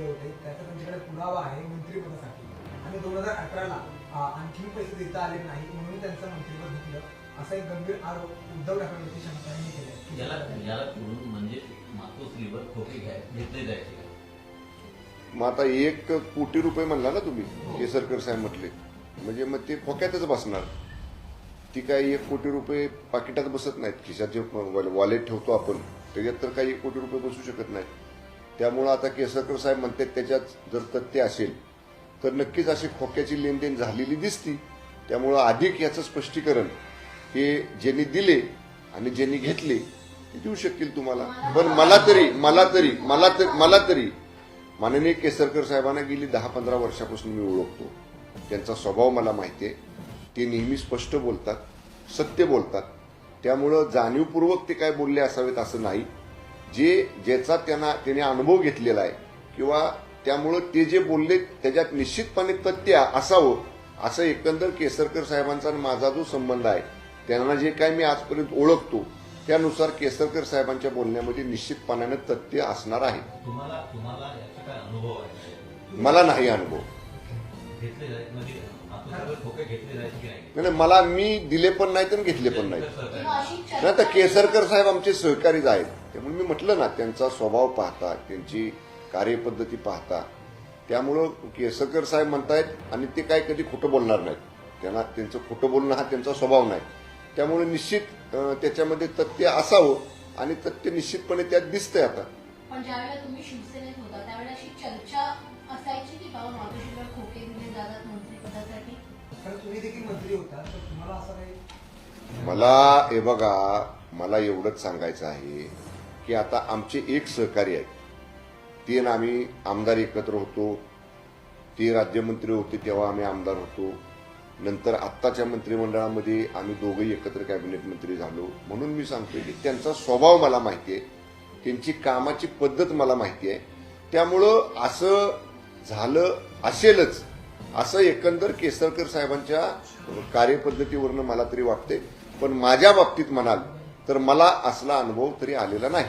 दिले होते. त्याचा त्यांच्याकडे पुरावा आहे मंत्रिपदासाठी आणि दोन हजार अठराला आणखी पैसे देता आले नाही म्हणून त्यांचं मंत्रिपद घेतलं. असा एक गंभीर आरोप उद्धव ठाकरे शंकरांनी केला याला याला करून म्हणजे मातोश्रीवर खोके घेतले जायचे. मग आता एक कोटी रुपये म्हणला ना तुम्ही हो. केसरकर साहेब म्हटले. म्हणजे मग ते खोक्यातच बसणार. ती काय एक कोटी रुपये पाकिटात बसत नाहीत खिशात जे वॉलेट ठेवतो आपण त्याच्यात तर काही एक कोटी रुपये बसू शकत नाही त्यामुळं आता केसरकर साहेब म्हणतात त्याच्यात जर तथ्य असेल तर नक्कीच अशी खोक्याची लेनदेन झालेली दिसती. त्यामुळं अधिक याचं स्पष्टीकरण हे ज्यांनी दिले आणि ज्यांनी घेतले ते देऊ शकतील तुम्हाला. पण मला तरी मला तरी मला तर मला तरी माननीय केसरकर साहेबांना गेली दहा पंधरा वर्षापासून मी ओळखतो. त्यांचा स्वभाव मला माहिती आहे. ते नेहमी स्पष्ट बोलतात सत्य बोलतात. त्यामुळं जाणीवपूर्वक ते काय बोलले असावेत असं नाही. जे ज्याचा त्यांना त्याने अनुभव घेतलेला आहे किंवा त्यामुळं ते जे बोलले त्याच्यात निश्चितपणे तथ्य असावं असं एकंदर केसरकर साहेबांचा आणि माझा जो संबंध आहे त्यांना जे काय मी आजपर्यंत ओळखतो त्यानुसार केसरकर साहेबांच्या बोलण्यामध्ये निश्चितपणाने तथ्य असणार आहे. मला नाही अनुभव. नाही? नाही, नाही, मला मी दिले पण नाहीत आणि घेतले पण नाहीत. नाही तर केसरकर साहेब आमचे सहकारीच आहेत. त्यामुळे मी म्हटलं ना त्यांचा स्वभाव पाहता त्यांची कार्यपद्धती पाहता. त्यामुळं केसरकर साहेब म्हणतायत आणि ते काय कधी खोटं बोलणार नाहीत. त्यांना त्यांचं खोटं बोलणं हा त्यांचा स्वभाव नाही. त्यामुळे निश्चित त्याच्यामध्ये तथ्य असावं आणि तथ्य निश्चितपणे त्यात दिसतंय आता. पण ज्यावेळेला तुम्ही शिवसेनेत होता त्यावेळेला अशी चर्चा असायची की बाबा मातोश्रीवर खोके दिले जातात मंत्रिपदासाठी? कारण तुम्ही देखील मंत्री होता तर तुम्हाला असं काही मला हे बघा मला एवढंच सांगायचं आहे की आता आमचे एक सहकारी आहेत. ते आणि आम्ही आमदार एकत्र होतो. ते राज्यमंत्री होते तेव्हा आम्ही आमदार होतो. नंतर आत्ताच्या मंत्रिमंडळामध्ये आम्ही दोघंही एकत्र कॅबिनेट मंत्री झालो. म्हणून मी सांगतोय की त्यांचा स्वभाव मला माहिती आहे. त्यांची कामाची पद्धत मला माहिती आहे. त्यामुळं असं झालं असेलच असं एकंदर केसरकर साहेबांच्या कार्यपद्धतीवरनं मला तरी वाटते पण माझ्या बाबतीत म्हणाल तर मला असला अनुभव तरी आलेला नाही.